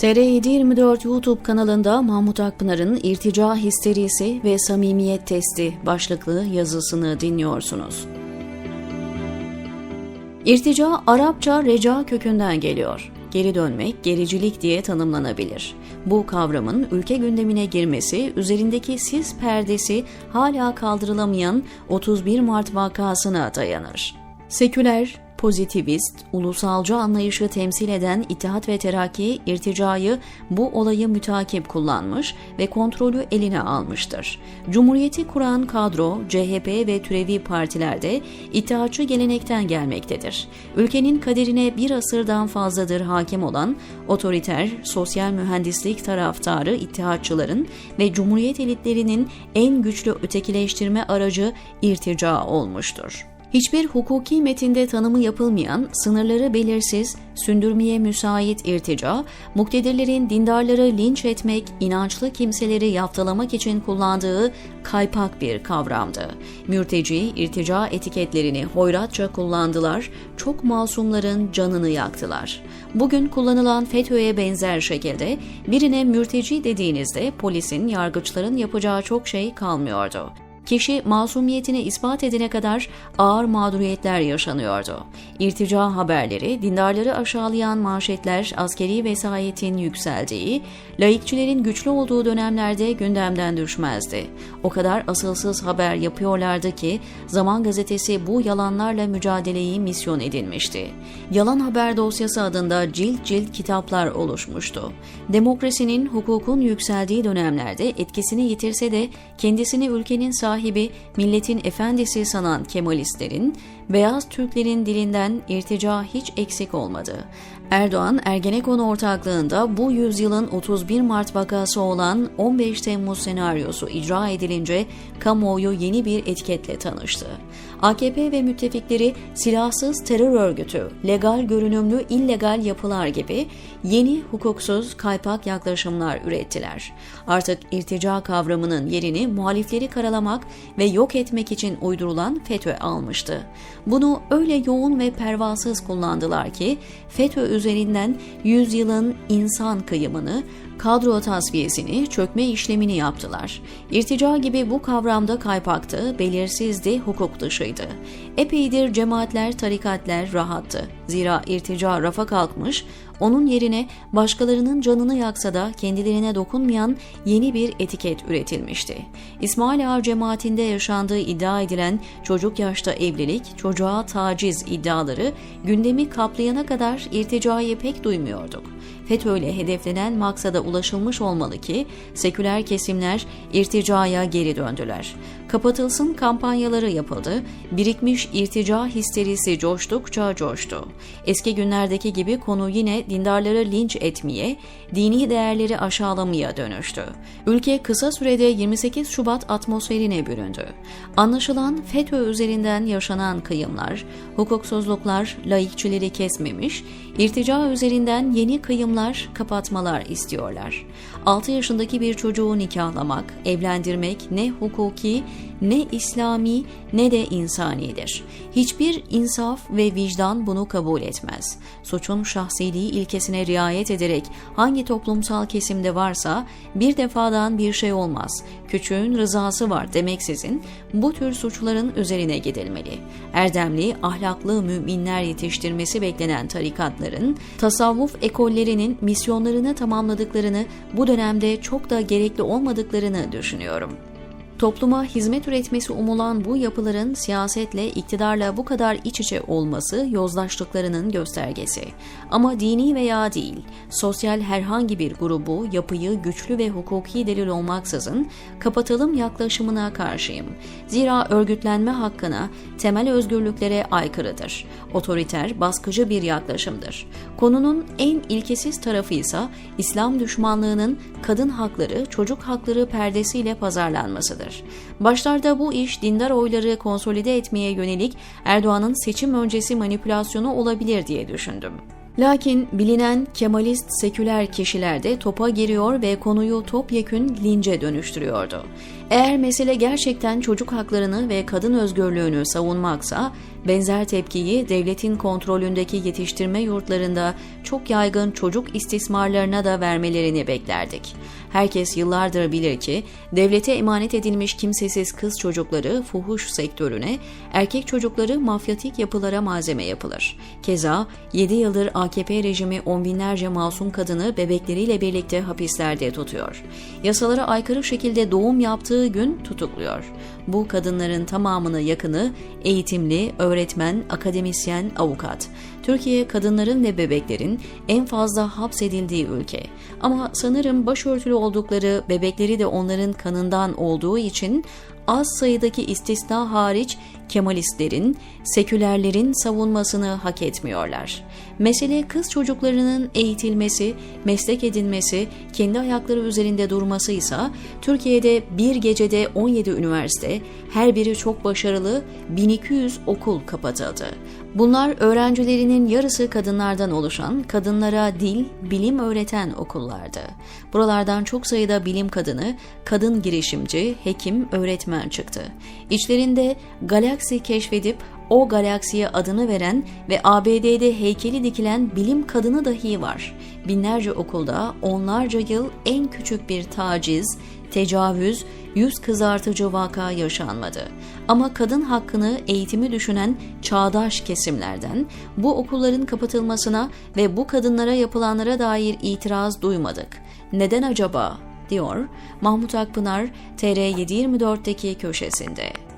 TR724 YouTube kanalında Mahmut Akpınar'ın İrtica Histerisi ve Samimiyet Testi başlıklı yazısını dinliyorsunuz. İrtica, Arapça reca kökünden geliyor. Geri dönmek, gericilik diye tanımlanabilir. Bu kavramın ülke gündemine girmesi, üzerindeki sis perdesi hala kaldırılamayan 31 Mart vakasına dayanır. Seküler, pozitivist, ulusalcı anlayışı temsil eden İttihat ve Terakki irticayı bu olayı mütakip kullanmış ve kontrolü eline almıştır. Cumhuriyeti kuran kadro CHP ve türevi partilerde İttihatçı gelenekten gelmektedir. Ülkenin kaderine bir asırdan fazladır hakim olan otoriter, sosyal mühendislik taraftarı İttihatçıların ve Cumhuriyet elitlerinin en güçlü ötekileştirme aracı irtica olmuştur. Hiçbir hukuki metinde tanımı yapılmayan, sınırları belirsiz, sündürmeye müsait irtica, muktedirlerin dindarları linç etmek, inançlı kimseleri yaftalamak için kullandığı kaypak bir kavramdı. Mürteci, irtica etiketlerini hoyratça kullandılar, çok masumların canını yaktılar. Bugün kullanılan FETÖ'ye benzer şekilde birine mürteci dediğinizde polisin, yargıçların yapacağı çok şey kalmıyordu kişi masumiyetini ispat edene kadar ağır mağduriyetler yaşanıyordu. İrtica haberleri, dindarları aşağılayan manşetler, askeri vesayetin yükseldiği, laikçilerin güçlü olduğu dönemlerde gündemden düşmezdi. O kadar asılsız haber yapıyorlardı ki Zaman Gazetesi bu yalanlarla mücadeleyi misyon edinmişti. Yalan Haber Dosyası adında cilt cilt kitaplar oluşmuştu. Demokrasinin, hukukun yükseldiği dönemlerde etkisini yitirse de kendisini ülkenin sahibi sahibi, milletin efendisi sanan Kemalistlerin, beyaz Türklerin dilinden irtica hiç eksik olmadı. Erdoğan, Ergenekon ortaklığında bu yüzyılın 31 Mart vakası olan 15 Temmuz senaryosu icra edilince kamuoyu yeni bir etiketle tanıştı. AKP ve müttefikleri silahsız terör örgütü, legal görünümlü illegal yapılar gibi yeni hukuksuz kaypak yaklaşımlar ürettiler. Artık irtica kavramının yerini muhalifleri karalamak ve yok etmek için uydurulan FETÖ almıştı. Bunu öyle yoğun ve pervasız kullandılar ki FETÖ üzerinden yüzyılın insan kıyımını, kadro tasfiyesini, çökme işlemini yaptılar. İrtica gibi bu kavramda kaypaktı, belirsizdi, hukuk dışıydı. Epeydir cemaatler, tarikatler rahattı. Zira irtica rafa kalkmış, onun yerine başkalarının canını yaksa da kendilerine dokunmayan yeni bir etiket üretilmişti. İsmail Ağa cemaatinde yaşandığı iddia edilen çocuk yaşta evlilik, çocuğa taciz iddiaları gündemi kaplayana kadar irticayı pek duymuyorduk. FETÖ'yle hedeflenen maksada ulaşılmış olmalı ki seküler kesimler irticaya geri döndüler. Kapatılsın kampanyaları yapıldı, birikmiş irtica histerisi coştukça coştu. Eski günlerdeki gibi konu yine dindarları linç etmeye, dini değerleri aşağılamaya dönüştü. Ülke kısa sürede 28 Şubat atmosferine büründü. Anlaşılan FETÖ üzerinden yaşanan kıyımlar, hukuksuzluklar laikçileri kesmemiş, irtica üzerinden yeni kıyımlar, kapatmalar istiyorlar. 6 yaşındaki bir çocuğu nikahlamak, evlendirmek ne hukuki ne İslami ne de insanidir. Hiçbir insaf ve vicdan bunu kabul etmez. Suçun şahsiliği ilkesine riayet ederek hangi toplumsal kesimde varsa bir defadan bir şey olmaz. Küçüğün rızası var demeksizin bu tür suçların üzerine gidilmeli. Erdemli, ahlaklı müminler yetiştirmesi beklenen tarikatların, tasavvuf ekollerinin misyonlarını tamamladıklarını bu dönemde çok da gerekli olmadıklarını düşünüyorum. Topluma hizmet üretmesi umulan bu yapıların siyasetle, iktidarla bu kadar iç içe olması yozlaştıklarının göstergesi. Ama dini veya değil, sosyal herhangi bir grubu, yapıyı güçlü ve hukuki delil olmaksızın kapatalım yaklaşımına karşıyım. Zira örgütlenme hakkına, temel özgürlüklere aykırıdır. Otoriter, baskıcı bir yaklaşımdır. Konunun en ilkesiz tarafı ise İslam düşmanlığının kadın hakları, çocuk hakları perdesiyle pazarlanmasıdır vardır. Başlarda bu iş dindar oyları konsolide etmeye yönelik Erdoğan'ın seçim öncesi manipülasyonu olabilir diye düşündüm. Lakin bilinen Kemalist seküler kişiler de topa giriyor ve konuyu topyekün lince dönüştürüyordu. Eğer mesele gerçekten çocuk haklarını ve kadın özgürlüğünü savunmaksa, benzer tepkiyi devletin kontrolündeki yetiştirme yurtlarında çok yaygın çocuk istismarlarına da vermelerini beklerdik. Herkes yıllardır bilir ki devlete emanet edilmiş kimsesiz kız çocukları fuhuş sektörüne, erkek çocukları mafyatik yapılara malzeme yapılır. Keza 7 yıldır AKP rejimi on binlerce masum kadını bebekleriyle birlikte hapislerde tutuyor. Yasalara aykırı şekilde doğum yaptığı gün tutukluyor. Bu kadınların tamamını yakını eğitimli, öğretmen, akademisyen, avukat. Türkiye kadınların ve bebeklerin en fazla hapsedildiği ülke. Ama sanırım başörtülü oldukları bebekleri de onların kanından olduğu için az sayıdaki istisna hariç Kemalistlerin, sekülerlerin savunmasını hak etmiyorlar. Mesele kız çocuklarının eğitilmesi, meslek edinmesi, kendi ayakları üzerinde durması ise Türkiye'de bir gecede 17 üniversite, her biri çok başarılı 1200 okul kapatıldı. Bunlar öğrencilerinin yarısı kadınlardan oluşan, kadınlara dil, bilim öğreten okullardı. Buralardan çok sayıda bilim kadını, kadın girişimci, hekim, öğretmen çıktı. İçlerinde galaksi keşfedip o galaksiye adını veren ve ABD'de heykeli dikilen bilim kadını dahi var. Binlerce okulda onlarca yıl en küçük bir taciz, tecavüz, yüz kızartıcı vaka yaşanmadı. Ama kadın hakkını eğitimi düşünen çağdaş kesimlerden bu okulların kapatılmasına ve bu kadınlara yapılanlara dair itiraz duymadık. Neden acaba? diyor Mahmut Akpınar TR724'deki köşesinde.